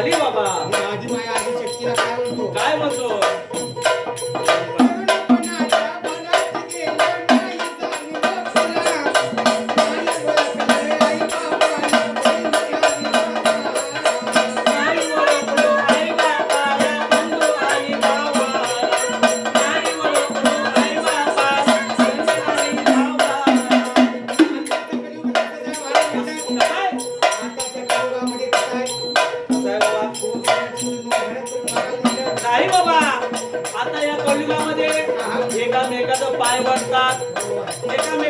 झाली बाबा. माझी माया या कलियुगामध्ये एकामेकाचा पाय भरतात एकामेक